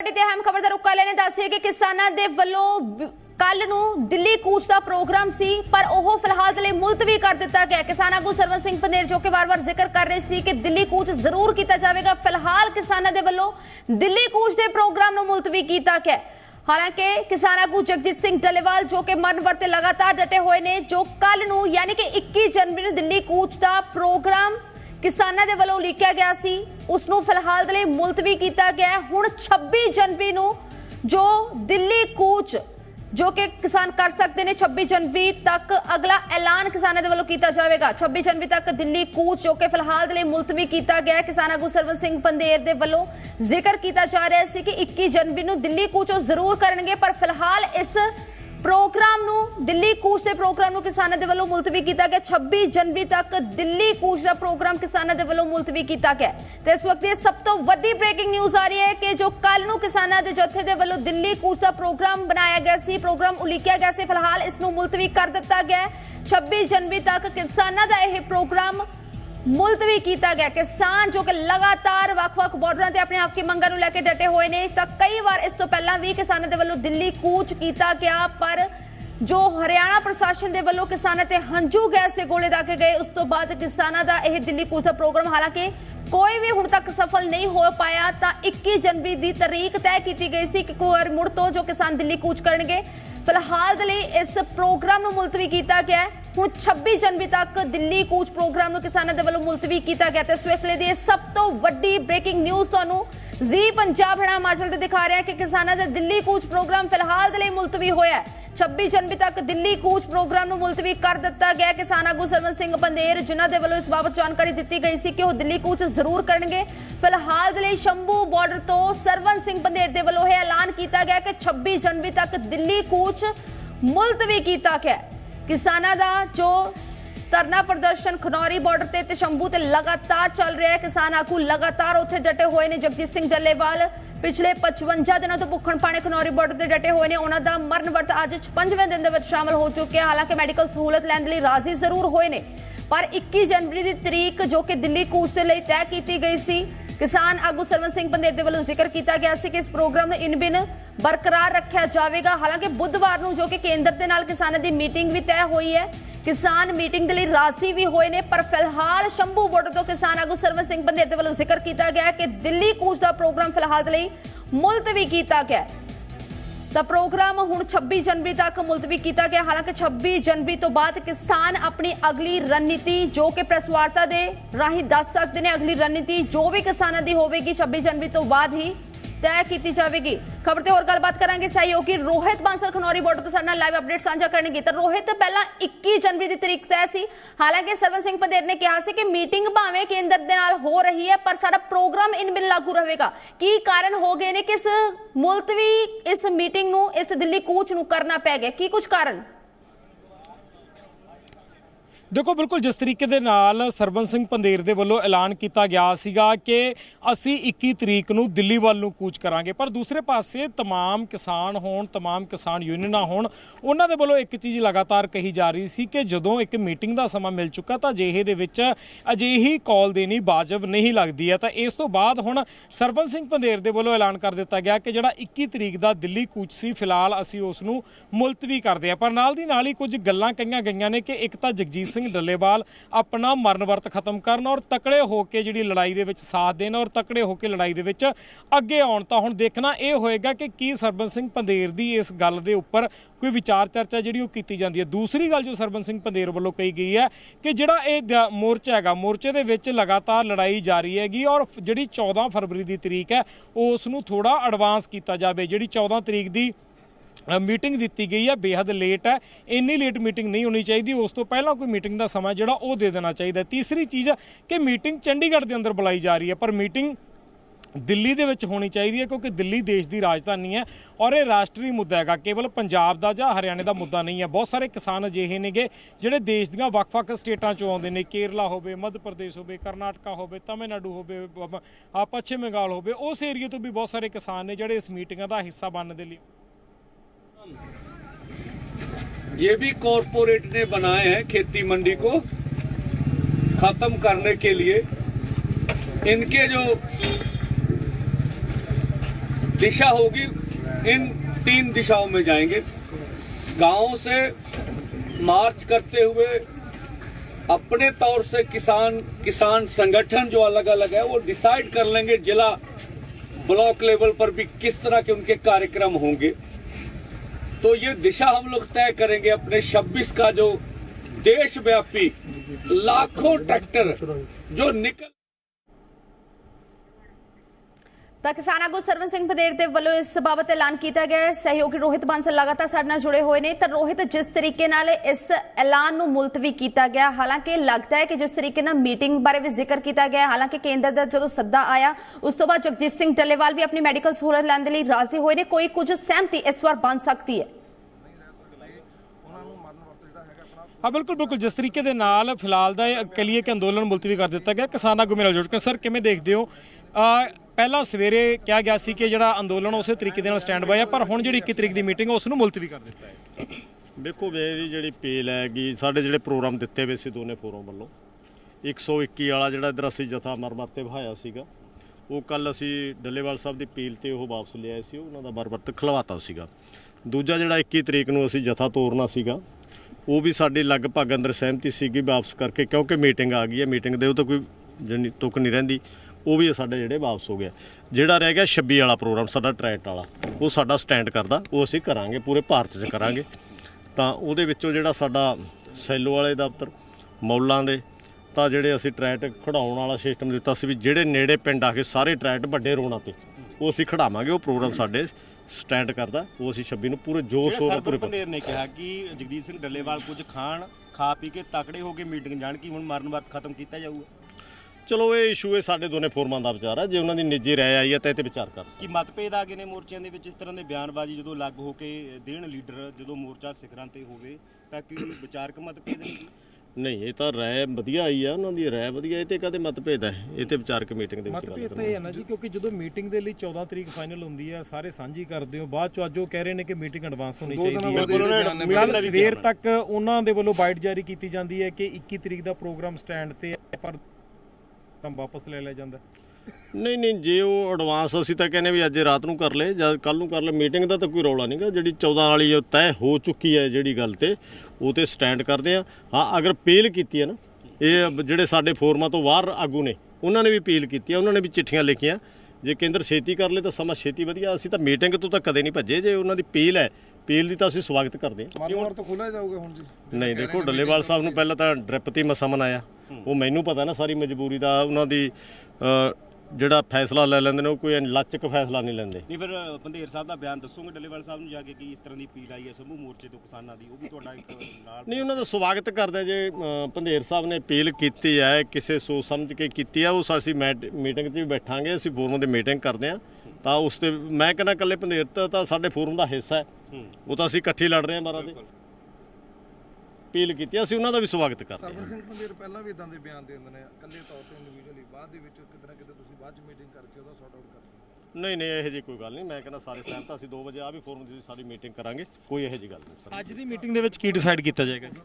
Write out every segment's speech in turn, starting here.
ਸਾਡੀ ਤੇ ਅਹਿਮ ਖਬਰ ਦਾ ਰੁਕ ਦੱਸਿਆ ਕਿ ਕਿਸਾਨਾਂ ਦੇ ਵੱਲੋਂ ਕੱਲ ਨੂੰ ਦਿੱਲੀ ਕੂਚ ਦਾ ਪ੍ਰੋਗਰਾਮ ਸੀ, ਪਰ ਉਹ ਫਿਲਹਾਲ ਦੇ ਲਈ ਮੁਲਤਵੀ ਕਰ ਦਿੱਤਾ ਗਿਆ ਕਿਸਾਨ ਆਗੂ ਸਰਵਨ ਸਿੰਘ ਪੰਦੇਰ ਜੋ ਕਿ ਵਾਰ-ਵਾਰ ਜ਼ਿਕਰ ਕਰ ਰਹੇ ਸੀ ਕਿ ਦਿੱਲੀ ਕੂਚ ਜ਼ਰੂਰ ਕੀਤਾ ਜਾਵੇਗਾ। ਫਿਲਹਾਲ ਕਿਸਾਨਾਂ ਦੇ ਵੱਲੋਂ ਦਿੱਲੀ ਕੂਚ ਦੇ ਪ੍ਰੋਗਰਾਮ ਨੂੰ ਮੁਲਤਵੀ ਕੀਤਾ ਗਿਆ ਹਾਲਾਂਕਿ ਕਿਸਾਨ ਆਗੂ ਜਗਜੀਤ ਸਿੰਘ ਡੱਲੇਵਾਲ ਜੋ ਕਿ ਮਨ ਵਰਤੇ ਲਗਾਤਾਰ ਡਟੇ ਹੋਏ ਨੇ, ਜੋ ਕੱਲ ਨੂੰ ਯਾਨੀ ਕਿ 21 ਜਨਵਰੀ ਨੂੰ ਦਿੱਲੀ ਕੂਚ ਦਾ ਪ੍ਰੋਗਰਾਮ ਕਿਸਾਨਾਂ ਦੇ ਵੱਲੋਂ ਲਿਖਿਆ ਗਿਆ ਸੀ ਉਸ ਨੂੰ ਫਿਲਹਾਲ ਦੇ ਲਈ ਮੁਲਤਵੀ ਕੀਤਾ ਗਿਆ ਹੈ। ਹੁਣ 26 ਜਨਵਰੀ ਨੂੰ ਜੋ ਦਿੱਲੀ ਕੂਚ, ਜੋ ਕਿ ਕਿਸਾਨ ਕਰ ਸਕਦੇ ਨੇ 26 ਜਨਵਰੀ ਤੱਕ ਅਗਲਾ ਐਲਾਨ ਕਿਸਾਨਾਂ ਦੇ ਵੱਲੋਂ ਕੀਤਾ ਜਾਵੇਗਾ 26 ਜਨਵਰੀ ਤੱਕ ਦਿੱਲੀ ਕੂਚ, ਜੋ ਕਿ ਫਿਲਹਾਲ ਦੇ ਲਈ ਮੁਲਤਵੀ ਕੀਤਾ ਗਿਆ ਹੈ ਕਿਸਾਨ ਆਗੂ ਸਰਵਨ ਸਿੰਘ ਪੰਦੇਰ ਦੇ ਵੱਲੋਂ ਜ਼ਿਕਰ ਕੀਤਾ ਜਾ ਰਿਹਾ ਸੀ ਕਿ 21 ਜਨਵਰੀ ਨੂੰ ਦਿੱਲੀ ਕੂਚ ਉਹ ਜ਼ਰੂਰ ਕਰਨਗੇ, ਪਰ ਫਿਲਹਾਲ ਇਸ ਪ੍ਰੋਗਰਾਮ ਨੂੰ, ਦਿੱਲੀ ਕੂਚ ਦੇ ਪ੍ਰੋਗਰਾਮ ਨੂੰ ਕਿਸਾਨਾਂ ਦੇ ਵੱਲੋਂ ਮੁਲਤਵੀ ਕੀਤਾ ਗਿਆ। 26 ਜਨਵਰੀ ਤੱਕ ਦਿੱਲੀ ਕੂਚ ਦਾ ਪ੍ਰੋਗਰਾਮ ਕਿਸਾਨਾਂ ਦੇ ਵੱਲੋਂ ਮੁਲਤਵੀ ਕੀਤਾ ਗਿਆ। ਤੇ ਇਸ ਵਕਤ ਇਹ ਸਭ ਤੋਂ ਵੱਡੀ ਬ੍ਰੇਕਿੰਗ ਨਿਊਜ਼ ਆ ਰਹੀ ਹੈ ਕਿ ਜੋ ਕੱਲ ਨੂੰ ਕਿਸਾਨਾਂ ਦੇ ਜਥੇ ਦੇ ਵੱਲੋਂ ਦਿੱਲੀ ਕੂਚ ਦਾ ਪ੍ਰੋਗਰਾਮ ਬਣਾਇਆ ਗਿਆ ਸੀ, ਪ੍ਰੋਗਰਾਮ ਉਲੀਕਿਆ ਗਿਆ ਸੀ, ਫਿਲਹਾਲ ਇਸ ਨੂੰ ਮੁਲਤਵੀ ਕਰ ਦਿੱਤਾ ਗਿਆ ਹੈ। 26 ਜਨਵਰੀ ਤੱਕ ਕਿਸਾਨਾਂ ਦਾ ਇਹ ਪ੍ਰੋਗਰਾਮ ਮੁਲਤਵੀ ਕੀਤਾ ਗਿਆ ਕਿਸਾਨ ਜੋ ਕਿ ਲਗਾਤਾਰ ਵੱਖ-ਵੱਖ ਬਾਰਡਰਾਂ ਤੇ ਆਪਣੇ ਹੱਕ ਦੀ ਮੰਗਾਂ ਨੂੰ ਲੈ ਕੇ ਡਟੇ ਹੋਏ ਨੇ, ਤਾਂ ਕਈ ਵਾਰ ਇਸ ਤੋਂ ਪਹਿਲਾਂ ਵੀ ਕਿਸਾਨਾਂ ਦੇ ਵੱਲੋਂ ਦਿੱਲੀ ਕੂਚ ਕੀਤਾ ਗਿਆ, ਪਰ ਜੋ ਹਰਿਆਣਾ ਪ੍ਰਸ਼ਾਸਨ ਦੇ ਵੱਲੋਂ ਕਿਸਾਨਾਂ ਤੇ ਹੰਝੂ ਗੈਸ ਦੇ ਗੋਲੇ ਦਾਗੇ ਗਏ, ਉਸ ਤੋਂ ਬਾਅਦ ਕਿਸਾਨਾਂ ਦਾ ਇਹ ਦਿੱਲੀ ਕੂਚ ਦਾ ਪ੍ਰੋਗਰਾਮ, ਹਾਲਾਂਕਿ ਕੋਈ ਵੀ ਹੁਣ ਤੱਕ ਸਫਲ ਨਹੀਂ ਹੋ ਪਾਇਆ, ਤਾਂ 21 ਜਨਵਰੀ ਦੀ ਤਾਰੀਖ ਤੈਅ ਕੀਤੀ ਗਈ ਸੀ ਕਿ ਕੋਈ ਮੁੜ ਤੋਂ ਜੋ ਕਿਸਾਨ ਦਿੱਲੀ ਕੂਚ ਕਰਨਗੇ ਫਿਲਹਾਲ ਦੇ ਲਈ ਇਸ ਪ੍ਰੋਗਰਾਮ ਨੂੰ ਮੁਲਤਵੀ ਕੀਤਾ ਗਿਆ ਹੈ। ਹੁਣ 26 ਜਨਵਰੀ ਤੱਕ ਦਿੱਲੀ ਕੂਚ ਪ੍ਰੋਗਰਾਮ ਨੂੰ ਕਿਸਾਨਾਂ ਦੇ ਵੱਲੋਂ ਮੁਲਤਵੀ ਕੀਤਾ ਗਿਆ ਤੇ ਇਸ ਵੇਲੇ ਦੀ ਸਭ ਤੋਂ ਵੱਡੀ ਬ੍ਰੇਕਿੰਗ ਨਿਊਜ਼ ਤੁਹਾਨੂੰ ਜ਼ੀ ਪੰਜਾਬ ਹਰਿਆਣਾ ਹਿਮਾਚਲ ਤੇ ਦਿਖਾ ਰਿਹਾ ਹੈ ਕਿ ਕਿਸਾਨਾਂ ਦਾ ਦਿੱਲੀ ਕੂਚ ਪ੍ਰੋਗਰਾਮ ਫਿਲਹਾਲ ਦੇ ਲਈ ਮੁਲਤਵੀ ਹੋਇਆ ਹੈ। 26 ਜਨਵਰੀ ਤੱਕ ਦਿੱਲੀ ਕੂਚ ਪ੍ਰੋਗਰਾਮ ਨੂੰ ਮੁਲਤਵੀ ਕਰ ਦਿੱਤਾ ਗਿਆ ਕਿਸਾਨ ਆਗੂ ਸਰਵਨ ਸਿੰਘ ਬੰਦੇਰ, ਜਿਨ੍ਹਾਂ ਦੇ ਵੱਲੋਂ ਇਸ ਬਾਬਤ ਜਾਣਕਾਰੀ ਦਿੱਤੀ ਗਈ ਸੀ ਕਿ ਉਹ ਦਿੱਲੀ ਕੂਚ ਜ਼ਰੂਰ ਕਰਨਗੇ। ਫਿਲਹਾਲ ਦੇ ਲਈ ਸ਼ੰਭੂ ਬਾਰਡਰ ਤੋਂ ਸਰਵਨ ਸਿੰਘ ਬੰਦੇਰ ਦੇ ਵੱਲੋਂ ਇਹ ਐਲਾਨ ਕੀਤਾ ਗਿਆ ਕਿ 26 ਜਨਵਰੀ ਤੱਕ ਦਿੱਲੀ ਕੂਚ ਮੁਲਤਵੀ ਕੀਤਾ ਗਿਆ ਕਿਸਾਨਾਂ ਦਾ ਜੋ ਧਰਨਾ ਪ੍ਰਦਰਸ਼ਨ ਖਨੌਰੀ ਬਾਰਡਰ ਤੇ ਤੇ ਸ਼ੰਭੂ ਤੇ ਲਗਾਤਾਰ ਚੱਲ ਰਿਹਾ ਹੈ। ਕਿਸਾਨ ਆਗੂ ਲਗਾਤਾਰ ਉੱਥੇ ਡਟੇ ਹੋਏ ਨੇ। ਜਗਜੀਤ ਸਿੰਘ ਜੱਲੇਵਾਲ ਪਿਛਲੇ 55 ਦਿਨਾਂ ਤੋਂ ਭੁੱਖਣ ਪਾਣੇ ਖਨੌਰੀ ਬਾਰਡਰ ਤੇ ਡਟੇ ਹੋਏ ਨੇ। ਉਹਨਾਂ ਦਾ ਮਰਨ ਵਰਤ ਅੱਜ 55ਵੇਂ ਦਿਨ ਦੇ ਵਿੱਚ ਸ਼ਾਮਲ ਹੋ ਚੁੱਕਿਆ ਹਾਲਾਂਕਿ ਮੈਡੀਕਲ ਸਹੂਲਤ ਲੈਣ ਦੇ ਲਈ ਰਾਜ਼ੀ ਜ਼ਰੂਰ ਹੋਏ ਨੇ। ਪਰ 21 ਜਨਵਰੀ ਦੀ ਤਰੀਕ ਜੋ ਕਿ ਦਿੱਲੀ ਕੂਚ ਦੇ ਲਈ ਤੈਅ ਕੀਤੀ ਗਈ ਸੀ ਕਿਸਾਨ ਆਗੂ ਸਰਵਨ ਸਿੰਘ ਪੰਦੇਰ ਦੇ ਵੱਲੋਂ ਜ਼ਿਕਰ ਕੀਤਾ ਗਿਆ ਸੀ ਕਿ ਇਸ ਪ੍ਰੋਗਰਾਮ ਨੂੰ ਇਨ ਬਿਨ ਬਰਕਰਾਰ ਰੱਖਿਆ ਜਾਵੇਗਾ। ਹਾਲਾਂਕਿ ਬੁੱਧਵਾਰ ਨੂੰ ਜੋ ਕਿ ਕੇਂਦਰ ਦੇ ਨਾਲ ਕਿਸਾਨਾਂ ਦੀ ਮੀਟਿੰਗ ਵੀ ਤੈਅ ਹੋਈ ਹੈ, ਕਿਸਾਨ ਮੀਟਿੰਗ ਦੇ ਲਈ ਰਾਜ਼ੀ ਵੀ ਹੋਏ ਨੇ, ਪਰ ਫਿਲਹਾਲ ਸ਼ੰਭੂ ਬਾਰਡਰ ਤੋਂ ਕਿਸਾਨ ਆਗੂ ਸਰਵਨ ਸਿੰਘ ਪੰਦੇਰ ਦੇ ਵੱਲੋਂ ਜ਼ਿਕਰ ਕੀਤਾ ਗਿਆ ਕਿ ਦਿੱਲੀ ਕੂਚ ਦਾ ਪ੍ਰੋਗਰਾਮ ਫਿਲਹਾਲ ਦੇ ਲਈ ਮੁਲਤਵੀ ਕੀਤਾ ਗਿਆ ਦਾ ਪ੍ਰੋਗਰਾਮ ਹੁਣ 26 ਜਨਵਰੀ ਤੱਕ ਮੁਲਤਵੀ ਕੀਤਾ ਗਿਆ। ਹਾਲਾਂਕਿ 26 ਜਨਵਰੀ ਤੋਂ ਬਾਅਦ ਕਿਸਾਨ ਆਪਣੀ ਅਗਲੀ ਰਣਨੀਤੀ ਜੋ ਕਿ ਪ੍ਰੈਸ ਵਾਰਤਾ ਦੇ ਰਾਹੀਂ ਦੱਸ ਸਕਦੇ ਨੇ, ਅਗਲੀ ਰਣਨੀਤੀ ਜੋ ਵੀ ਕਿਸਾਨਾਂ ਦੀ ਹੋਵੇਗੀ 26 ਜਨਵਰੀ ਤੋਂ ਬਾਅਦ ਹੀ ਤੈਅ ਕੀਤੀ ਜਾਵੇਗੀ। ਖਬਰ ਤੇ ਹੋਰ ਗੱਲਬਾਤ ਕਰਾਂਗੇ। ਸਹਿਯੋਗੀ ਰੋਹਿਤ ਬਾਂਸਲ ਖਨੌਰੀ ਬਾਰਡਰ ਤੋਂ ਸਾਡੇ ਨਾਲ ਲਾਈਵ ਅਪਡੇਟ ਸਾਂਝਾ ਕਰਨਗੇ। ਤਾਂ ਰੋਹਿਤ, ਪਹਿਲਾਂ 21 ਜਨਵਰੀ ਦੀ ਤਰੀਕ ਤੈਅ ਸੀ। ਹਾਲਾਂਕਿ ਸਰਵਨ ਸਿੰਘ ਪੰਦੇਰ ਨੇ ਕਿਹਾ ਸੀ ਕਿ ਮੀਟਿੰਗ ਭਾਵੇਂ ਕੇਂਦਰ ਦੇ ਨਾਲ ਹੋ ਰਹੀ ਹੈ, ਪਰ ਸਾਡਾ ਪ੍ਰੋਗਰਾਮ ਇਨ ਬਿਨ ਲਾਗੂ ਰਹੇਗਾ। ਕੀ ਕਾਰਨ ਹੋ ਗਏ ਨੇ ਕਿਸ ਇਸ ਮੁਲਤਵੀ ਇਸ ਮੀਟਿੰਗ ਨੂੰ, ਇਸ ਦਿੱਲੀ ਕੂਚ ਨੂੰ ਕਰਨਾ ਪੈ ਗਿਆ? ਕੀ ਕੁਝ ਕਾਰਨ? ਦੇਖੋ ਬਿਲਕੁਲ ਜਿਸ ਤਰੀਕੇ ਦੇ ਨਾਲ ਸਰਬਨ ਸਿੰਘ ਪੰਦੇਰ ਦੇ ਵੱਲੋਂ ਐਲਾਨ ਕੀਤਾ ਗਿਆ ਸੀਗਾ ਕਿ ਅਸੀਂ 21 ਤਰੀਕ ਨੂੰ ਦਿੱਲੀ ਵੱਲ ਨੂੰ ਕੂਚ ਕਰਾਂਗੇ ਪਰ ਦੂਸਰੇ ਪਾਸੇ तमाम ਕਿਸਾਨ ਹੋਣ तमाम ਕਿਸਾਨ ਯੂਨੀਅਨਾਂ ਹੋਣ ਉਹਨਾਂ ਦੇ ਵੱਲੋਂ ਇੱਕ ਚੀਜ਼ ਲਗਾਤਾਰ ਕਹੀ ਜਾ ਰਹੀ ਸੀ ਕਿ ਜਦੋਂ ਇੱਕ ਮੀਟਿੰਗ ਦਾ ਸਮਾਂ ਮਿਲ ਚੁੱਕਾ ਤਾਂ ਅਜਿਹੇ ਦੇ ਵਿੱਚ ਅਜਿਹੀ ਕਾਲ ਦੇਣੀ ਵਾਜਬ ਨਹੀਂ ਲੱਗਦੀ ਹੈ ਤਾਂ ਇਸ ਤੋਂ ਬਾਅਦ ਹੁਣ ਸਰਬਨ ਸਿੰਘ ਪੰਦੇਰ ਦੇ ਵੱਲੋਂ ਐਲਾਨ ਕਰ ਦਿੱਤਾ ਗਿਆ ਕਿ ਜਿਹੜਾ 21 ਤਰੀਕ ਦਾ ਦਿੱਲੀ ਕੂਚ ਸੀ ਫਿਲਹਾਲ ਅਸੀਂ ਉਸ ਨੂੰ ਮੁਲਤਵੀ ਕਰਦੇ ਹਾਂ ਪਰ ਨਾਲ ਦੀ ਨਾਲ ਹੀ ਕੁਝ ਗੱਲਾਂ ਕਹੀਆਂ ਗਈਆਂ ਨੇ ਕਿ ਇੱਕ ਤਾਂ ਜਗਜੀਤ ਸਿੰਘ ਡੱਲੇਵਾਲ ਆਪਣਾ ਮਰਨ ਵਰਤ ਖਤਮ ਕਰਨ ਔਰ ਤਕੜੇ ਹੋ ਕੇ ਜਿਹੜੀ ਲੜਾਈ ਦੇ ਵਿੱਚ ਸਾਥ ਦੇਣ ਔਰ ਤਕੜੇ ਹੋ ਕੇ ਲੜਾਈ ਦੇ ਵਿੱਚ ਅੱਗੇ ਆਉਣ, ਤਾਂ ਹੁਣ ਦੇਖਣਾ ਇਹ ਹੋਏਗਾ ਕਿ ਕੀ ਸਰਬਨ ਸਿੰਘ ਪੰਦੇਰ ਦੀ ਇਸ ਗੱਲ ਦੇ ਉੱਪਰ ਕੋਈ ਵਿਚਾਰ ਚਰਚਾ ਜਿਹੜੀ ਉਹ ਕੀਤੀ ਜਾਂਦੀ ਹੈ। ਦੂਸਰੀ ਗੱਲ ਜੋ ਸਰਬਨ ਸਿੰਘ ਪੰਦੇਰ ਵੱਲੋਂ ਕਹੀ ਗਈ ਹੈ ਕਿ ਜਿਹੜਾ ਇਹ ਮੋਰਚਾ ਹੈਗਾ, ਮੋਰਚੇ ਦੇ ਵਿੱਚ ਲਗਾਤਾਰ ਲੜਾਈ ਜਾਰੀ ਹੈਗੀ ਔਰ ਜਿਹੜੀ 14 ਫਰਵਰੀ ਦੀ ਤਰੀਕ ਹੈ, ਉਸ ਨੂੰ ਥੋੜਾ ਐਡਵਾਂਸ ਕੀਤਾ ਜਾਵੇ। ਜਿਹੜੀ 14 ਤਰੀਕ ਦੀ ਮੀਟਿੰਗ ਦਿੱਤੀ ਗਈ ਹੈ ਬੇहद ਲੇਟ ਹੈ ਇੰਨੀ ਲੇਟ ਮੀਟਿੰਗ ਨਹੀਂ ਹੋਣੀ ਚਾਹੀਦੀ, ਉਸ ਤੋਂ ਪਹਿਲਾਂ ਕੋਈ ਮੀਟਿੰਗ ਦਾ ਸਮਾਂ ਜਿਹੜਾ ਉਹ ਦੇ ਦੇਣਾ ਚਾਹੀਦਾ। ਤੀਸਰੀ ਚੀਜ਼ ਕਿ ਮੀਟਿੰਗ ਚੰਡੀਗੜ੍ਹ ਦੇ ਅੰਦਰ ਬੁਲਾਈ ਜਾ ਰਹੀ ਹੈ ਪਰ ਮੀਟਿੰਗ ਦਿੱਲੀ ਦੇ ਵਿੱਚ ਹੋਣੀ ਚਾਹੀਦੀ ਹੈ ਕਿਉਂਕਿ ਦਿੱਲੀ ਦੇਸ਼ ਦੀ ਰਾਜਧਾਨੀ ਹੈ ਔਰ ਇਹ ਰਾਸ਼ਟਰੀ ਮੁੱਦਾ ਹੈਗਾ। ਕੇਵਲ ਪੰਜਾਬ ਦਾ ਜਾਂ ਹਰਿਆਣੇ ਦਾ ਮੁੱਦਾ ਨਹੀਂ ਹੈ ਬਹੁਤ ਸਾਰੇ ਕਿਸਾਨ ਅਜਿਹੇ ਨੇਗੇ ਜਿਹੜੇ ਦੇਸ਼ ਦੀਆਂ ਵੱਖ-ਵੱਖ ਸਟੇਟਾਂ ਚੋਂ ਆਉਂਦੇ ਨੇ। ਕੇਰਲਾ ਹੋਵੇ, ਮੱਧ ਪ੍ਰਦੇਸ਼ ਹੋਵੇ, ਕਰਨਾਟਕਾ ਹੋਵੇ, ਤਾਮਿਲਨਾਡੂ ਹੋਵੇ ਪੱਛਮ ਬੰਗਾਲ ਹੋਵੇ, ਉਸ ਏਰੀਏ ਤੋਂ ਵੀ ਬਹੁਤ ਸਾਰੇ ਕਿਸਾਨ ਨੇ ਜਿਹੜੇ ਇਸ ਮੀਟਿੰਗਾਂ ਦਾ ਹਿੱਸਾ ਬਣਨ ਦੇ ਲਈ ये भी कॉरपोरेट ने बनाए हैं खेती मंडी को खत्म करने के लिए। इनके जो दिशा होगी, इन तीन दिशाओं में जाएँगे। गाँवों से मार्च करते हुए अपने तौर से किसान किसान संगठन जो अलग अलग है, वो डिसाइड कर लेंगे जिला ब्लॉक लेवल पर भी किस तरह के उनके कार्यक्रम होंगे। तो ये दिशा हम लोग तय करेंगे अपने 26 का जो देशव्यापी लाखों ट्रैक्टर जो निकल ਤਾਂ ਕਿਸਾਨ ਆਗੂ ਸਰਵਨ ਸਿੰਘ ਪਦੇਰ ਦੇ ਵੱਲੋਂ ਇਸ ਬਾਬਤ ਐਲਾਨ ਕੀਤਾ ਗਿਆ ਹੈ। ਸਹਿਯੋਗੀ ਰੋਹਿਤ ਬਾਂਸਲ ਲਗਾਤਾਰ ਸਾਡੇ ਨਾਲ ਜੁੜੇ ਹੋਏ ਨੇ। ਤਾਂ ਰੋਹਿਤ, ਜਿਸ ਤਰੀਕੇ ਨਾਲ ਇਸ ਐਲਾਨ ਨੂੰ ਮੁਲਤਵੀ ਕੀਤਾ ਗਿਆ, ਹਾਲਾਂਕਿ ਲੱਗਦਾ ਹੈ ਕਿ ਜਿਸ ਤਰੀਕੇ ਨਾਲ ਮੀਟਿੰਗ ਬਾਰੇ ਵੀ ਜ਼ਿਕਰ ਕੀਤਾ ਗਿਆ, ਹਾਲਾਂਕਿ ਕੇਂਦਰ ਦਾ ਜਦੋਂ ਸੱਦਾ ਆਇਆ, ਉਸ ਤੋਂ ਬਾਅਦ ਜਗਜੀਤ ਸਿੰਘ ਡੱਲੇਵਾਲ ਵੀ ਆਪਣੀ ਮੈਡੀਕਲ ਸਹੂਲਤ ਲੈਣ ਦੇ ਲਈ ਰਾਜ਼ੀ ਹੋਏ ਨੇ। ਕੋਈ ਕੁਝ ਸਹਿਮਤੀ ਇਸ ਵਾਰ ਬਣ ਸਕਦੀ ਹੈ? ਹਾਂ, ਬਿਲਕੁਲ ਬਿਲਕੁਲ। ਜਿਸ ਤਰੀਕੇ ਦੇ ਨਾਲ ਫਿਲਹਾਲ ਦਾ ਇਹ ਕਲੀਏ ਕਿ ਅੰਦੋਲਨ ਮੁਲਤਵੀ ਕਰ ਦਿੱਤਾ ਗਿਆ। ਕਿਸਾਨਾਂ ਆਗੂ ਮੇਰਾ ਜੋੜ ਸਰ, ਕਿਵੇਂ ਦੇਖਦੇ ਹੋ? ਪਹਿਲਾਂ ਸਵੇਰੇ ਕਿਹਾ ਗਿਆ ਸੀ ਕਿ ਜਿਹੜਾ ਅੰਦੋਲਨ ਉਸੇ ਤਰੀਕੇ ਦੇ ਨਾਲ ਸਟੈਂਡ ਬਾਈ ਹੈ ਪਰ ਹੁਣ ਜਿਹੜੀ 21 ਤਰੀਕ ਦੀ ਮੀਟਿੰਗ ਉਸ ਨੂੰ ਮੁਲਤਵੀ ਕਰ ਦਿੱਤਾ ਹੈ। ਵੇਖੋ ਵੇ ਇਹਦੀ ਜਿਹੜੀ ਪੇਲ ਹੈਗੀ ਸਾਡੇ ਜਿਹੜੇ ਪ੍ਰੋਗਰਾਮ ਦਿੱਤੇ ਹੋਏ ਸੀ ਦੋਨੇ ਫੋਰਮ ਵੱਲੋਂ 121 ਵਾਲਾ ਜਿਹੜਾ ਇਧਰ ਅਸੀਂ ਜਥਾ ਮਰਮਰ ਤੇ ਬਹਾਇਆ ਸੀਗਾ, ਉਹ ਕੱਲ ਅਸੀਂ ਡੱਲੇਵਾਲ ਸਾਹਿਬ ਦੀ ਪੀਲ ਤੇ ਉਹ ਵਾਪਸ ਲਿਆਏ ਸੀ, ਉਹਨਾਂ ਦਾ ਮਰਮਰ ਤੇ ਖਲਵਾਤਾ ਸੀਗਾ। ਦੂਜਾ ਜਿਹੜਾ 21 ਤਰੀਕ ਨੂੰ ਅਸੀਂ ਜਥਾ ਤੋਰਨਾ ਸੀਗਾ, ਉਹ ਵੀ ਸਾਡੀ ਲਗਭਗ ਅੰਦਰ ਸਹਿਮਤੀ ਸੀਗੀ ਵਾਪਸ ਕਰਕੇ, ਕਿਉਂਕਿ ਮੀਟਿੰਗ ਆ ਗਈ ਹੈ ਮੀਟਿੰਗ ਦੇ ਉਹ ਤਾਂ ਕੋਈ ਜਣੀ ਤੁਕ ਨਹੀਂ ਰਹਿੰਦੀ। ਉਹ ਵੀ ਸਾਡੇ ਜਿਹੜੇ ਵਾਪਸ ਹੋ ਗਿਆ ਜਿਹੜਾ ਰਹਿ ਗਿਆ 26 ਵਾਲਾ ਪ੍ਰੋਗਰਾਮ ਸਾਡਾ ਟਰੈਟ ਵਾਲਾ ਉਹ ਸਾਡਾ ਸਟੈਂਡ ਕਰਦਾ ਉਹ ਅਸੀਂ ਕਰਾਂਗੇ ਪੂਰੇ ਭਾਰਤ 'ਚ ਕਰਾਂਗੇ। ਤਾਂ ਉਹਦੇ ਵਿੱਚੋਂ ਜਿਹੜਾ ਸਾਡਾ ਸੈਲੋ ਵਾਲੇ ਦਫ਼ਤਰ ਮੌਲਾਂ ਦੇ ਤਾਂ ਜਿਹੜੇ ਅਸੀਂ ਟਰੈਟ ਖੜਾਉਣ ਵਾਲਾ ਸਿਸਟਮ ਦਿੱਤਾ ਸੀ ਵੀ ਜਿਹੜੇ ਨੇੜੇ ਪਿੰਡ ਆ ਕੇ ਸਾਰੇ ਟਰੈਟ ਵੱਡੇ ਰੋਣਾ ਤੇ ਉਹ ਅਸੀਂ ਖੜਾਵਾਂਗੇ ਉਹ ਪ੍ਰੋਗਰਾਮ ਸਾਡੇ ਸਟੈਂਡ ਕਰਦਾ ਉਹ ਅਸੀਂ 26 ਨੂੰ ਪੂਰੇ ਜੋਸ਼ ਸ਼ੋਰ ਨਾਲ ਪੂਰੇ ਪੰਦੇਰ ਨੇ ਕਿਹਾ ਕਿ ਜਗਦੀਸ਼ ਸਿੰਘ ਡੱਲੇਵਾਲ ਕੁਝ ਖਾਣ ਖਾ ਪੀ ਕੇ ਤਕੜੇ ਹੋ ਕੇ ਮੀਟਿੰਗ ਜਾਣ ਕਿ ਹੁਣ ਮਰਨ ਵਰਤ ਖਤਮ ਕੀਤਾ ਜਾਊਗਾ? ਚਲੋ ਇਹ ਇਸ਼ੂ ਇਹ ਸਾਡੇ ਦੋਨੇ ਫੋਰਮਾਂ ਦਾ ਵਿਚਾਰ ਹੈ ਜੇ ਉਹਨਾਂ ਦੀ ਨਿੱਜੀ ਰਾਏ ਆਈ ਹੈ ਤਾਂ ਇਹ ਤੇ ਵਿਚਾਰ ਕਰ ਕਿ ਮਤਭੇਦ ਆ ਗਏ ਨੇ ਮੋਰਚਿਆਂ ਦੇ ਵਿੱਚ? ਇਸ ਤਰ੍ਹਾਂ ਦੇ ਬਿਆਨਬਾਜ਼ੀ ਜਦੋਂ ਲੱਗ ਹੋ ਕੇ ਦੇਣ ਲੀਡਰ ਜਦੋਂ ਮੋਰਚਾ ਸਿਖਰਾਂ ਤੇ ਹੋਵੇ ਤਾਂ ਕਿ ਵਿਚਾਰਕ ਮਤਭੇਦ ਨਹੀਂ ਨਹੀਂ ਇਹ ਤਾਂ ਰਾਏ ਵਧੀਆ ਆਈ ਆ ਉਹਨਾਂ ਦੀ ਰਾਏ ਵਧੀਆ ਇਹ ਤੇ ਕਦੇ ਮਤਭੇਦ ਹੈ ਇਹ ਤੇ ਵਿਚਾਰਕ ਮੀਟਿੰਗ ਦੇ ਵਿੱਚ ਗੱਲ ਮਤਭੇਦ ਤਾਂ ਇਹ ਹੈ ਨਾ ਜੀ ਕਿਉਂਕਿ ਜਦੋਂ ਮੀਟਿੰਗ ਦੇ ਲਈ 14 ਤਰੀਕ ਫਾਈਨਲ ਹੁੰਦੀ ਹੈ ਸਾਰੇ ਸਾਂਝੀ ਕਰਦੇ ਹੋ ਬਾਅਦ ਚ ਅੱਜ ਉਹ ਕਹਿ ਰਹੇ ਨੇ ਕਿ ਮੀਟਿੰਗ ਐਡਵਾਂਸ ਹੋਣੀ ਚਾਹੀਦੀ ਹੈ ਕੱਲ ਸਵੇਰ ਤੱਕ ਉਹਨਾਂ ਦੇ ਵੱਲੋਂ ਬਾਈਟ ਜਾਰੀ ਕੀਤੀ ਜਾਂਦੀ ਹੈ ਕਿ 21 ਤਰੀਕ ਦਾ ਪ੍ਰੋਗਰਾਮ ਸਟੈਂਡ ਤੇ ਹੈ ਪਰ ਤਾਂ ਵਾਪਸ ਲੈ ਲਿਆ ਜਾਂਦਾ? ਨਹੀਂ ਨਹੀਂ ਜੇ ਉਹ ਐਡਵਾਂਸ ਅਸੀਂ ਤਾਂ ਕਹਿੰਦੇ ਵੀ ਅੱਜ ਰਾਤ ਨੂੰ ਕਰ ਲਏ ਜਾਂ ਕੱਲ ਨੂੰ ਕਰ ਲਏ ਮੀਟਿੰਗ ਦਾ ਤਾਂ ਕੋਈ ਰੌਲਾ ਨਹੀਂਗਾ ਜਿਹੜੀ 14 ਵਾਲੀ ਉਹ ਤੈਅ ਹੋ ਚੁੱਕੀ ਹੈ ਜਿਹੜੀ ਗੱਲ ਤੇ ਉਹ ਤੇ ਸਟੈਂਡ ਕਰਦੇ ਆ ਹਾਂ ਅਗਰ ਪੇਲ ਕੀਤੀ ਹੈ ਨਾ ਇਹ ਜਿਹੜੇ ਸਾਡੇ ਫੋਰਮਾਂ ਤੋਂ ਬਾਹਰ ਆਗੂ ਨੇ ਉਹਨਾਂ ਨੇ ਵੀ ਅਪੀਲ ਕੀਤੀ ਹੈ ਉਹਨਾਂ ਨੇ ਵੀ ਚਿੱਠੀਆਂ ਲਿਖੀਆਂ। ਜੇ ਕੇਂਦਰ ਛੇਤੀ ਕਰ ਲੇ ਤਾਂ ਸਮਾਂ ਛੇਤੀ ਵਧੀਆ ਅਸੀਂ ਤਾਂ ਮੀਟਿੰਗ ਤੋਂ ਤਾਂ ਕਦੇ ਨਹੀਂ ਭੱਜੇ। ਜੇ ਉਹਨਾਂ ਦੀ ਪੀਲ ਹੈ ਪੀਲ ਦੀ ਤਾਂ ਅਸੀਂ ਸਵਾਗਤ ਕਰਦੇ ਹਾਂ। ਤੋਂ ਖੋਲਿਆ ਜਾਊਗਾ ਹੁਣ ਜੀ। ਨਹੀਂ ਦੇਖੋ ਡੱਲੇਵਾਲ ਸਾਹਿਬ ਨੂੰ ਪਹਿਲਾਂ ਤਾਂ ਡ੍ਰਿਪ ਤੇ ਮਸਾ ਮਨਾਇਆ। ਉਹ ਮੈਨੂੰ ਪਤਾ ਨਾ ਸਾਰੀ ਮਜਬੂਰੀ ਦਾ ਉਹਨਾਂ ਦੀ ਜਿਹੜਾ ਫੈਸਲਾ ਲੈ ਲੈਂਦੇ ਨੇ ਉਹ ਕੋਈ ਲਚਕ ਫੈਸਲਾ ਨਹੀਂ ਲੈਂਦੇ। ਨਹੀਂ ਫਿਰ ਪੰਦੇਰ ਸਾਹਿਬ ਦਾ ਬਿਆਨ ਦੱਸੋਗੇ ਡੱਲੇਵਾਲ ਸਾਹਿਬ ਨੂੰ ਜਾ ਕੇ ਕਿ ਇਸ ਤਰ੍ਹਾਂ ਦੀ ਅਪੀਲ ਆਈ ਹੈ ਸਮੂਹ ਮੋਰਚੇ ਤੋਂ ਕਿਸਾਨਾਂ ਦੀ ਉਹ ਵੀ ਤੁਹਾਡਾ ਇੱਕ ਨਾਲ ਨਹੀਂ ਉਹਨਾਂ ਦਾ ਸਵਾਗਤ ਕਰਦੇ ਜੇ ਭੰਦੇਰ ਸਾਹਿਬ ਨੇ ਅਪੀਲ ਕੀਤੀ ਹੈ ਕਿਸੇ ਸੋਚ ਸਮਝ ਕੇ ਕੀਤੀ ਹੈ ਉਹ ਅਸੀਂ ਮੀਟਿੰਗ 'ਚ ਵੀ ਬੈਠਾਂਗੇ ਅਸੀਂ ਫੋਰਮ ਦੀ ਮੀਟਿੰਗ ਕਰਦੇ ਹਾਂ ਤਾਂ ਉਸ ਤੇ ਮੈਂ ਕਹਿੰਦਾ ਇਕੱਲੇ ਤਾਂ ਤਾਂ ਸਾਡੇ ਫੋਰਮ ਦਾ ਹਿੱਸਾ ਹੈ। ਉਹ ਤਾਂ ਅਸੀਂ ਇਕੱਠੇ ਲੜ ਰਹੇ ਹਾਂ ਮਾਰਾ ਦੇ। ਅਪੀਲ ਕੀਤੀ ਅਸੀਂ ਉਹਨਾਂ ਦਾ ਵੀ ਸਵਾਗਤ ਕਰਦੇ ਹਾਂ। ਸਰਵਨ ਸਿੰਘ ਪੰਦੇਰ ਪਹਿਲਾਂ ਵੀ ਇਦਾਂ ਦੇ ਬਿਆਨ ਦੇ ਦਿੰਦੇ ਨੇ ਇਕੱਲੇ ਤੌਰ ਤੇ ਇੰਡੀਵਿਜੂਅਲੀ ਬਾਅਦ ਦੇ ਵਿੱਚ ਕਿਤੇ ਨਾ ਕਿਤੇ ਤੁਸੀਂ ਬਾਅਦ ਚ ਮੀਟਿੰਗ ਕਰਕੇ ਉਹਦਾ ਸੌਟ ਆਊਟ ਕਰ ਲਓ ਨਹੀਂ ਨਹੀਂ ਇਹੋ ਜਿਹੀ ਕੋਈ ਗੱਲ ਨਹੀਂ ਮੈਂ ਕਹਿੰਦਾ ਸਾਰੇ ਸਹਿਮਤ ਹਾਂ, ਅਸੀਂ 2 ਵਜੇ ਆ ਵੀ ਫੋਰਮ ਦੀ ਸਾਰੀ ਮੀਟਿੰਗ ਕਰਾਂਗੇ ਕੋਈ ਇਹੋ ਜਿਹੀ ਗੱਲ ਨਹੀਂ ਸਰ। ਅੱਜ ਦੀ ਮੀਟਿੰਗ ਦੇ ਵਿੱਚ ਕੀ ਡਿਸਾਈਡ ਕੀਤਾ ਜਾਏਗਾ? ਜੀ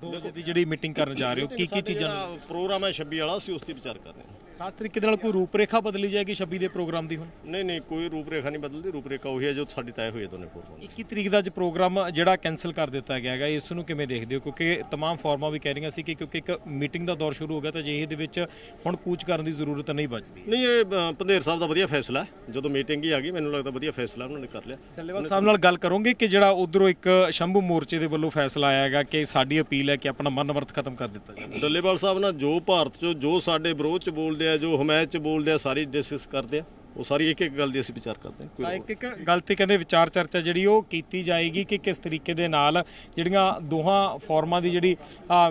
ਦੋ ਵਜੇ ਦੀ ਜਿਹੜੀ ਮੀਟਿੰਗ ਕਰਨ ਜਾ ਰਹੇ ਹੋ ਕੀ ਕੀ ਚੀਜ਼ਾਂ ਪ੍ਰੋਗਰਾਮ ਹੈ 26 ਵਾਲਾ ਅਸੀਂ ਉਸ ਤੇ ਵਿਚਾਰ ਕਰ ਰਹੇ ਹਾਂ। ਖਾਸ ਤਰੀਕੇ ਦੇ ਨਾਲ ਕੋਈ ਰੂਪਰੇਖਾ ਬਦਲੀ ਜਾਏਗੀ 26 ਦੇ ਪ੍ਰੋਗਰਾਮ ਦੀ ਹੁਣ ਨਹੀਂ ਨਹੀਂ ਕੋਈ ਰੂਪਰੇਖਾ ਨਹੀਂ ਬਦਲਦੀ ਰੂਪਰੇਖਾ ਉਹੀ ਹੈ ਜੋ ਸਾਡੀ ਤੈਅ ਹੋਈ ਹੈ ਦੋਨੇ ਫੋਰਮਾਂ ਦੀ 21 ਤਰੀਕ ਦਾ ਅੱਜ ਪ੍ਰੋਗਰਾਮ ਜਿਹੜਾ ਕੈਨਸਲ ਕਰ ਦਿੱਤਾ ਗਿਆ ਹੈਗਾ ਇਸ ਨੂੰ ਕਿਵੇਂ ਦੇਖਦੇ ਹੋ ਕਿਉਂਕਿ तमाम ਫਾਰਮਾਂ ਵੀ ਕਹਿ ਰਹੀਆਂ ਸੀ ਕਿ ਕਿਉਂਕਿ ਇੱਕ ਮੀਟਿੰਗ ਦਾ ਦੌਰ ਸ਼ੁਰੂ ਹੋ ਗਿਆ ਤਾਂ ਜਿਹੇ ਦੇ ਵਿੱਚ ਹੁਣ ਕੂਚ ਕਰਨ ਦੀ ਜ਼ਰੂਰਤ ਨਹੀਂ ਬਚਦੀ ਨਹੀਂ ਇਹ ਅ, ਪੰਧੇਰ ਸਾਹਿਬ ਦਾ ਵਧੀਆ ਫੈਸਲਾ ਹੈ ਜਦੋਂ ਮੀਟਿੰਗ ਹੀ ਆ ਗਈ ਮੈਨੂੰ ਲੱਗਦਾ ਵਧੀਆ ਫੈਸਲਾ ਉਹਨਾਂ ਨੇ ਕਰ ਲਿਆ ਡੱਲੇਵਾਲ ਸਾਹਿਬ ਨਾਲ ਗੱਲ ਕਰੋਗੇ ਕਿ ਜਿਹੜਾ ਉਧਰੋਂ ਇੱਕ ਸ਼ੰਭੂ ਮੋਰਚੇ ਦੇ ਵੱਲੋਂ ਫੈਸਲਾ ਆਇਆ ਹੈਗਾ ਕਿ ਸਾਡੀ ਅਪੀਲ ਹੈ ਕਿ ਆਪਣਾ ਮਨ ਵਰਤ ਖਤਮ ਕਰ ਦਿੱਤਾ ਜਾਵੇ ਡੱਲੇਵਾਲ ਸਾਹਿਬ ਨਾਲ ਜੋ ਭਾਰਤ ਚੋਂ ਜੋ ਸਾਡੇ ਵਿਰੋਧ ਚ ਬੋਲਦੇ ਆ ਜੋ ਹਮਾਇਤ ਚ ਬੋਲਦੇ ਆ ਸਾਰੀ ਡਿਸਕਸ ਕਰਦੇ ਆ। ਉਹ ਸਾਰੀ ਇੱਕ ਇੱਕ ਗੱਲ ਦੀ ਅਸੀਂ ਵਿਚਾਰ ਕਰਦੇ ਹਾਂ ਤਾਂ ਕੋਈ ਇੱਕ ਇੱਕ ਗੱਲ ਤੇ ਕਹਿੰਦੇ ਵਿਚਾਰ ਚਰਚਾ ਜਿਹੜੀ ਉਹ ਕੀਤੀ ਜਾਏਗੀ ਕਿ ਕਿਸ ਤਰੀਕੇ ਦੇ ਨਾਲ ਜਿਹੜੀਆਂ ਦੋਹਾਂ ਫੋਰਮਾਂ ਦੀ ਜਿਹੜੀ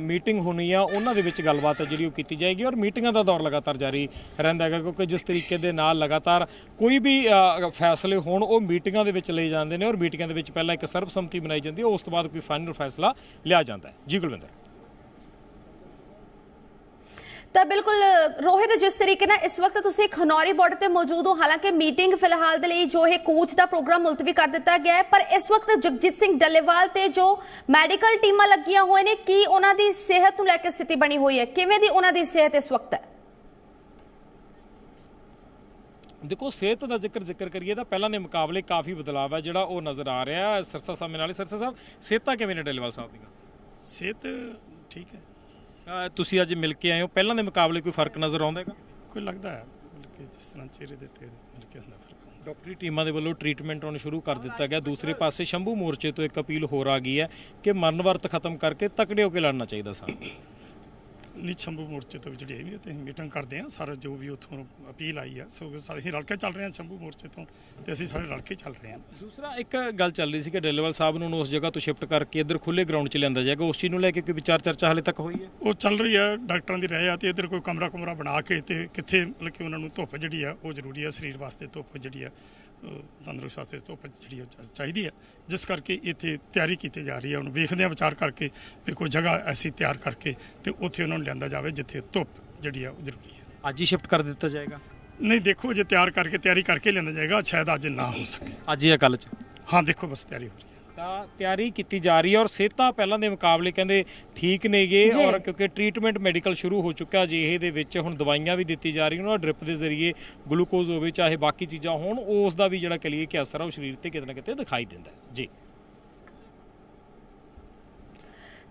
ਮੀਟਿੰਗ ਹੋਣੀ ਆ ਉਹਨਾਂ ਦੇ ਵਿੱਚ ਗੱਲਬਾਤ ਹੈ ਜਿਹੜੀ ਉਹ ਕੀਤੀ ਜਾਏਗੀ ਔਰ ਮੀਟਿੰਗਾਂ ਦਾ ਦੌਰ ਲਗਾਤਾਰ ਜਾਰੀ ਰਹਿੰਦਾ ਹੈਗਾ ਕਿਉਂਕਿ ਜਿਸ ਤਰੀਕੇ ਦੇ ਨਾਲ ਲਗਾਤਾਰ ਕੋਈ ਵੀ ਫੈਸਲੇ ਹੋਣ ਉਹ ਮੀਟਿੰਗਾਂ ਦੇ ਵਿੱਚ ਲਏ ਜਾਂਦੇ ਨੇ ਔਰ ਮੀਟਿੰਗਾਂ ਦੇ ਵਿੱਚ ਪਹਿਲਾਂ ਇੱਕ ਸਰਬਸੰਮਤੀ ਬਣਾਈ ਜਾਂਦੀ ਹੈ ਉਸ ਤੋਂ ਬਾਅਦ ਕੋਈ ਫਾਈਨਲ ਫੈਸਲਾ ਲਿਆ ਜਾਂਦਾ ਹੈ। ਜੀ ਗੁਲਵਿੰਦਰ ਤਾਂ ਬਿਲਕੁਲ ਰੋਹਿਤ ਜਿਸ ਤਰੀਕੇ ਨਾਲ ਇਸ ਵਕਤ ਤੁਸੀਂ ਖਨੌਰੀ ਬਾਰਡਰ ਤੇ ਮੌਜੂਦ ਹੋ ਹਾਲਾਂਕਿ ਮੀਟਿੰਗ ਫਿਲਹਾਲ ਦੇ ਲਈ ਜੋ ਇਹ ਕੋਚ ਦਾ ਪ੍ਰੋਗਰਾਮ ਮੁਲਤਵੀ ਕਰ ਦਿੱਤਾ ਗਿਆ ਹੈ ਪਰ ਇਸ ਵਕਤ ਜਗਜੀਤ ਸਿੰਘ ਡੱਲੇਵਾਲ ਤੇ ਜੋ ਮੈਡੀਕਲ ਟੀਮਾਂ ਲੱਗੀਆਂ ਹੋਏ ਨੇ ਕੀ ਉਹਨਾਂ ਦੀ ਸਿਹਤ ਨੂੰ ਲੈ ਕੇ ਸਥਿਤੀ ਬਣੀ ਹੋਈ ਹੈ? ਕਿਵੇਂ ਦੀ ਉਹਨਾਂ ਦੀ ਸਿਹਤ ਇਸ ਵਕਤ ਹੈ? ਦੇਖੋ ਸਿਹਤ ਦਾ ਜ਼ਿਕਰ ਜ਼ਿਕਰ ਕਰੀਏ ਤਾਂ ਪਹਿਲਾਂ ਦੇ ਮੁਕਾਬਲੇ ਕਾਫੀ ਬਦਲਾਅ ਹੈ ਜਿਹੜਾ ਉਹ ਨਜ਼ਰ ਆ ਰਿਹਾ ਹੈ। ਸਰਸਾ ਸਾਹਿਬ ਨਾਲੇ ਸਰਸਾ ਸਾਹਿਬ ਸਿਹਤਾਂ ਕਿਵੇਂ ਨੇ ਡੱਲੇਵਾਲ ਸਾਹਿਬ ਦੀਆਂ? ਸਿਹਤ ਠੀਕ ਹੈ। ਤੁਸੀਂ ਅੱਜ ਮਿਲ ਕੇ ਆਏ ਹੋ। ਪਹਿਲਾਂ ਦੇ ਮੁਕਾਬਲੇ ਕੋਈ ਫ਼ਰਕ ਨਜ਼ਰ ਆਉਂਦਾ ਹੈਗਾ? ਕੋਈ ਲੱਗਦਾ ਹੈ ਬਲਕਿ ਜਿਸ ਤਰ੍ਹਾਂ ਚਿਹਰੇ ਦੇ ਤੇ ਮਿਲ ਕੇ ਹੁੰਦਾ ਫ਼ਰਕ ਡਾਕਟਰੀ ਟੀਮਾਂ ਦੇ ਵੱਲੋਂ ਟ੍ਰੀਟਮੈਂਟ ਹੁਣ ਸ਼ੁਰੂ ਕਰ ਦਿੱਤਾ ਗਿਆ। ਦੂਸਰੇ ਪਾਸੇ ਸ਼ੰਭੂ ਮੋਰਚੇ ਤੋਂ ਇੱਕ ਅਪੀਲ ਹੋਰ ਆ ਗਈ ਹੈ ਕਿ ਮਰਨ ਵਰਤ ਖਤਮ ਕਰਕੇ ਤਕੜੇ ਹੋ ਕੇ ਲੜਨਾ ਚਾਹੀਦਾ ਸਾਨੂੰ ਨਹੀਂ ਸ਼ੰਭੂ ਮੋਰਚੇ ਤੋਂ ਜਿਹੜੀ ਹੈ ਵੀ ਤੇ ਮੀਟਿੰਗ ਕਰਦੇ ਆ ਸਾਰਾ ਜੋ ਵੀ ਉੱਥੋਂ ਅਪੀਲ ਆਈ ਆ ਸੋ ਸਾਰੇ ਅਸੀਂ ਰਲ ਕੇ ਚੱਲ ਰਹੇ ਹਾਂ ਸ਼ੰਭੂ ਮੋਰਚੇ ਤੋਂ ਤੇ ਅਸੀਂ ਸਾਰੇ ਰਲ ਕੇ ਚੱਲ ਰਹੇ ਹਾਂ। ਦੂਸਰਾ ਇੱਕ ਗੱਲ ਚੱਲ ਰਹੀ ਸੀ ਕਿ ਡੱਲੇਵਾਲ ਸਾਹਿਬ ਨੂੰ ਉਸ ਜਗ੍ਹਾ ਤੋਂ ਸ਼ਿਫਟ ਕਰਕੇ ਇੱਧਰ ਖੁੱਲੇ ਗਰਾਊਂਡ 'ਚ ਲਿਆਂਦਾ ਜਾਏਗਾ। ਉਸ ਚੀਜ਼ ਨੂੰ ਲੈ ਕੇ ਕੋਈ ਵਿਚਾਰ ਚਰਚਾ ਹਾਲੇ ਤੱਕ ਹੋਈ ਹੈ? ਉਹ ਚੱਲ ਰਹੀ ਆ ਡਾਕਟਰਾਂ ਦੀ ਰਾਏ ਆ ਤੇ ਇੱਧਰ ਕੋਈ ਕਮਰਾ ਕੁਮਰਾ ਬਣਾ ਕੇ ਤੇ ਕਿੱਥੇ ਮਤਲਬ ਕਿ ਉਹਨਾਂ ਨੂੰ ਧੁੱਪ ਜਿਹੜੀ ਆ ਉਹ ਜ਼ਰੂਰੀ ਆ ਸਰੀਰ ਵਾਸਤੇ ਧੁੱਪ ਜਿਹੜੀ ਆ ਤੰਦਰੁਸਤ ਵਾਸਤੇ ਧੁੱਪ ਜਿਹੜੀ ਆ ਚਾਹੀਦੀ ਆ। ਜਿਸ ਕਰਕੇ ਇੱਥੇ ਤਿਆਰੀ ਕੀਤੀ ਜਾ ਰਹੀ ਆ ਹੁਣ ਵੇਖਦੇ ਆ ਵਿਚਾਰ ਕਰਕੇ ਵੀ ਕੋਈ ਜਗ੍ਹਾ ਐਸੀ ਤਿਆਰ ਕਰਕੇ ਤੇ ਉੱਥੇ ਉਹਨਾਂ ਨੂੰ ਲਿਆਂਦਾ ਜਾਵੇ ਜਿੱਥੇ ਧੁੱਪ ਜਿਹੜੀ ਆ ਉਹ ਜ਼ਰੂਰੀ ਆ ਅੱਜ ਹੀ ਸ਼ਿਫਟ ਕਰ ਦਿੱਤਾ ਜਾਏਗਾ? ਨਹੀਂ ਦੇਖੋ ਜੇ ਤਿਆਰ ਕਰਕੇ ਤਿਆਰੀ ਕਰਕੇ ਲਿਆਂਦਾ ਜਾਏਗਾ ਸ਼ਾਇਦ ਅੱਜ ਨਾ ਹੋ ਸਕੇ। ਅੱਜ ਜਾਂ ਕੱਲ 'ਚ? ਹਾਂ ਦੇਖੋ ਬਸ ਤਿਆਰੀ ਹੋ ਰਹੀ ਹੈ। ਤਾਂ ਤਿਆਰੀ ਕੀਤੀ ਜਾ ਰਹੀ ਹੈ ਔਰ ਸਿਹਤਾਂ ਪਹਿਲਾਂ ਦੇ ਮੁਕਾਬਲੇ ਕਹਿੰਦੇ ਠੀਕ ਨੇਗੇ। ਔਰ ਕਿਉਂਕਿ ਟ੍ਰੀਟਮੈਂਟ ਮੈਡੀਕਲ ਸ਼ੁਰੂ ਹੋ ਚੁੱਕਾ ਜੇ ਇਹ ਦੇ ਵਿੱਚ ਹੁਣ ਦਵਾਈਆਂ ਵੀ ਦਿੱਤੀ ਜਾ ਰਹੀਆਂ ਉਹਨਾਂ ਡ੍ਰਿਪ ਦੇ ਜ਼ਰੀਏ ਗਲੂਕੋਜ਼ ਹੋਵੇ ਚਾਹੇ ਬਾਕੀ ਚੀਜ਼ਾਂ ਹੋਣ ਉਸ ਦਾ ਵੀ ਜਿਹੜਾ ਕਹ ਲਈਏ ਕਿ ਅਸਰ ਆ ਉਹ ਸਰੀਰ ਤੇ ਕਿਤੇ ਨਾ ਕਿਤੇ ਦਿਖਾਈ ਦਿੰਦਾ ਹੈ। ਜੀ।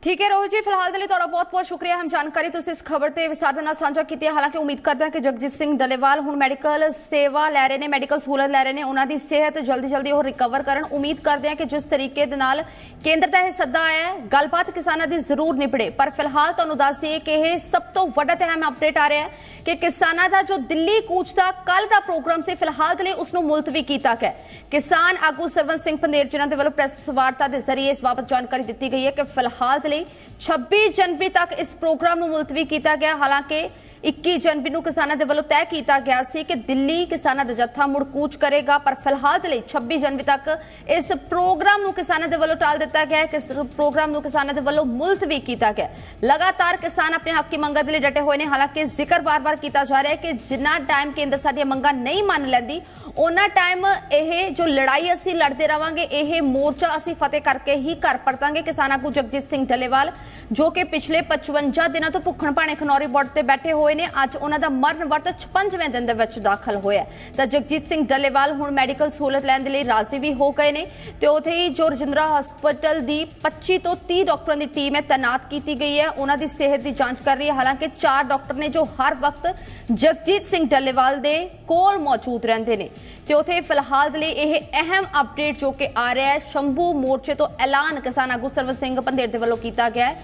ਠੀਕ ਹੈ ਰੋਹਿਤ ਜੀ, ਫਿਲਹਾਲ ਦੇ ਲਈ ਤੁਹਾਡਾ ਬਹੁਤ ਬਹੁਤ ਸ਼ੁਕਰੀਆ, ਹਮ ਜਾਣਕਾਰੀ ਤੁਸੀਂ ਇਸ ਖਬਰ ਤੇ ਵਿਸਤਾਰ ਦੇ ਨਾਲ ਸਾਂਝਾ ਕੀਤੀ ਹੈ ਹਾਲਾਂਕਿ ਉਮੀਦ ਕਰਦੇ ਹਾਂ ਕਿ ਜਗਜੀਤ ਸਿੰਘ ਦਲੇਵਾਲ ਹੁਣ ਮੈਡੀਕਲ ਸੇਵਾ ਲੈ ਰਹੇ ਨੇ, ਮੈਡੀਕਲ ਸਹੂਲਤ ਲੈ ਰਹੇ ਨੇ, ਉਹਨਾਂ ਦੀ ਸਿਹਤ ਜਲਦੀ ਜਲਦੀ ਉਹ ਰਿਕਵਰ ਕਰਨ। ਉਮੀਦ ਕਰਦੇ ਹਾਂ ਕਿ ਜਿਸ ਤਰੀਕੇ ਦੇ ਨਾਲ ਕੇਂਦਰ ਦਾ ਇਹ ਸੱਦਾ ਆਇਆ ਹੈ, ਗੱਲਬਾਤ ਕਿਸਾਨਾਂ ਦੀ ਜ਼ਰੂਰ ਨਿਪੜੇ ਪਰ ਫਿਲਹਾਲ ਤੁਹਾਨੂੰ ਦੱਸ ਦਈਏ ਕਿ ਇਹ ਸਭ ਤੋਂ ਵੱਡਾ ਤੇ ਅਹਿਮ ਅਪਡੇਟ ਆ ਰਿਹਾ ਹੈ ਕਿ ਕਿਸਾਨਾਂ ਦਾ ਜੋ ਦਿੱਲੀ ਕੂਚ ਦਾ ਕੱਲ ਦਾ ਪ੍ਰੋਗਰਾਮ ਸੀ, ਫਿਲਹਾਲ ਦੇ ਲਈ ਉਸ ਨੂੰ ਮੁਲਤਵੀ ਕੀਤਾ ਗਿਆ ਕਿਸਾਨ ਆਗੂ ਸਰਵਨ ਸਿੰਘ ਪੰਦੇਰ ਜਿਨ੍ਹਾਂ ਦੇ ਵੱਲੋਂ ਪ੍ਰੈਸ ਵਾਰਤਾ ਦੇ ਜ਼ਰੀਏ ਇਸ ਬਾਬਤ ਜਾਣਕਾਰੀ ਦਿੱਤੀ ਗਈ ਹੈ ਕਿ ਫਿਲਹਾਲ ਲਈ 26 ਜਨਵਰੀ ਤੱਕ ਇਸ ਪ੍ਰੋਗਰਾਮ ਨੂੰ ਮੁਲਤਵੀ ਕੀਤਾ ਗਿਆ। ਹਾਲਾਂਕਿ 21 ਜਨਵਰੀ ਨੂੰ ਕਿਸਾਨਾਂ ਦੇ ਵੱਲੋਂ ਤੈਅ ਕੀਤਾ ਗਿਆ ਸੀ ਕਿ ਦਿੱਲੀ ਕਿਸਾਨਾਂ ਦਾ ਜੱਥਾ ਮੁੜ ਕੂਚ ਕਰੇਗਾ, ਪਰ ਫਿਲਹਾਲ ਦੇ ਲਈ 26 ਜਨਵਰੀ ਤੱਕ ਇਸ ਪ੍ਰੋਗਰਾਮ ਨੂੰ ਕਿਸਾਨਾਂ ਦੇ ਵੱਲੋਂ ਟਾਲ ਦਿੱਤਾ ਗਿਆ ਹੈ, ਕਿ ਇਸ ਪ੍ਰੋਗਰਾਮ ਨੂੰ ਕਿਸਾਨਾਂ ਦੇ ਵੱਲੋਂ ਮੁਲਤਵੀ ਕੀਤਾ ਗਿਆ ਲਗਾਤਾਰ ਕਿਸਾਨ ਆਪਣੇ ਹੱਕ ਦੀ ਮੰਗਾਂ ਦੇ ਲਈ ਡਟੇ ਹੋਏ ਨੇ, ਹਾਲਾਂਕਿ ਜ਼ਿਕਰ ਬਾਰ-ਬਾਰ ਕੀਤਾ ਜਾ ਰਿਹਾ ਹੈ ਕਿ ਜਿੰਨਾ ਟਾਈਮ ਕੇਂਦਰ ਸਾਡੀਆਂ ਮੰਗਾਂ ਨਹੀਂ ਮੰਨ ਲੈਂਦੀ ਉਹਨਾਂ ਟਾਈਮ ਇਹ ਜੋ ਲੜਾਈ ਅਸੀਂ ਲੜਦੇ ਰਵਾਂਗੇ, ਇਹ ਮੋਰਚਾ ਅਸੀਂ ਫਤਿਹ ਕਰਕੇ ਹੀ ਘਰ ਪਰਤਾਂਗੇ। ਕਿਸਾਨ ਆਗੂ ਜਗਜੀਤ ਸਿੰਘ ਢੱਲੇਵਾਲ, ਜੋ ਕਿ ਪਿਛਲੇ 55 ਦਿਨਾਂ ਤੋਂ ਭੁੱਖਣ ਭਾਣੇ ਖਨੌਰੀ ਬਾਰਡਰ ਤੇ ਬੈਠੇ ਹੋਏ ਨੇ। ਅੱਜ ਉਹਨਾਂ ਦਾ ਮਰਨ ਵਰਤ 56ਵੇਂ ਦਿਨ ਦੇ ਵਿੱਚ ਦਾਖਲ ਹੋਇਆ ਤਾਂ ਜਗਜੀਤ ਸਿੰਘ ਢੱਲੇਵਾਲ ਹੁਣ ਮੈਡੀਕਲ ਸਹੂਲਤ ਲੈਣ ਦੇ ਲਈ ਰਾਜ਼ੀ ਵੀ ਹੋ ਗਏ ਨੇ ਤੇ ਉਥੇ ਹੀ ਜੋ ਰਜਿੰਦਰਾ ਹਸਪੀਟਲ ਦੀ 25 ਤੋਂ 30 ਡਾਕਟਰਾਂ ਦੀ ਟੀਮ ਹੈ ਤਾਇਨਾਤ ਕੀਤੀ ਗਈ ਹੈ। ਉਹਨਾਂ ਦੀ ਸਿਹਤ ਦੀ ਜਾਂਚ ਕਰ ਰਹੀ ਹੈ। ਹਾਲਾਂਕਿ ਚਾਰ ਡਾਕਟਰ ਨੇ ਜੋ ਹਰ ਵਕਤ ਜਗਜੀਤ ਸਿੰਘ ਡੱਲੇਵਾਲ ਦੇ ਕੋਲ ਮੌਜੂਦ ਰਹਿੰਦੇ ਨੇ। ਤੇ ਉਥੇ ਫਿਲਹਾਲ ਦੇ ਲਈ ਇਹ ਅਹਿਮ ਅਪਡੇਟ ਜੋ ਕਿ ਆ ਰਿਹਾ ਹੈ, ਸ਼ੰਭੂ ਮੋਰਚੇ ਤੋਂ ਐਲਾਨ ਕਿਸਾਨ ਆਗੂ ਸਰਵ ਸਿੰਘ ਪੰਧੇਰ ਦੇ ਵੱਲੋਂ ਕੀਤਾ ਗਿਆ ਹੈ।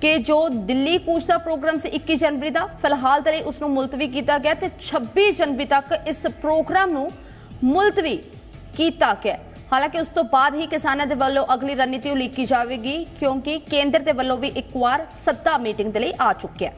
ਕਿ ਜੋ ਦਿੱਲੀ ਕੂਚ ਦਾ ਪ੍ਰੋਗਰਾਮ ਸੀ 21 ਜਨਵਰੀ ਦਾ, ਫਿਲਹਾਲ ਦੇ ਲਈ ਉਸ ਨੂੰ ਮੁਲਤਵੀ ਕੀਤਾ ਗਿਆ ਤੇ 26 ਜਨਵਰੀ ਤੱਕ ਇਸ ਪ੍ਰੋਗਰਾਮ ਨੂੰ ਮੁਲਤਵੀ ਕੀਤਾ ਗਿਆ ਹਾਲਾਂਕਿ ਉਸ ਤੋਂ ਬਾਅਦ ਹੀ ਕਿਸਾਨਾਂ ਦੇ ਵੱਲੋਂ ਅਗਲੀ ਰਣਨੀਤੀ ਉਲੀਕੀ ਜਾਵੇਗੀ, ਕਿਉਂਕਿ ਕੇਂਦਰ ਦੇ ਵੱਲੋਂ ਵੀ ਇੱਕ ਵਾਰ ਸੱਤਾ ਮੀਟਿੰਗ ਦੇ ਲਈ ਆ ਚੁੱਕਿਆ ਹੈ।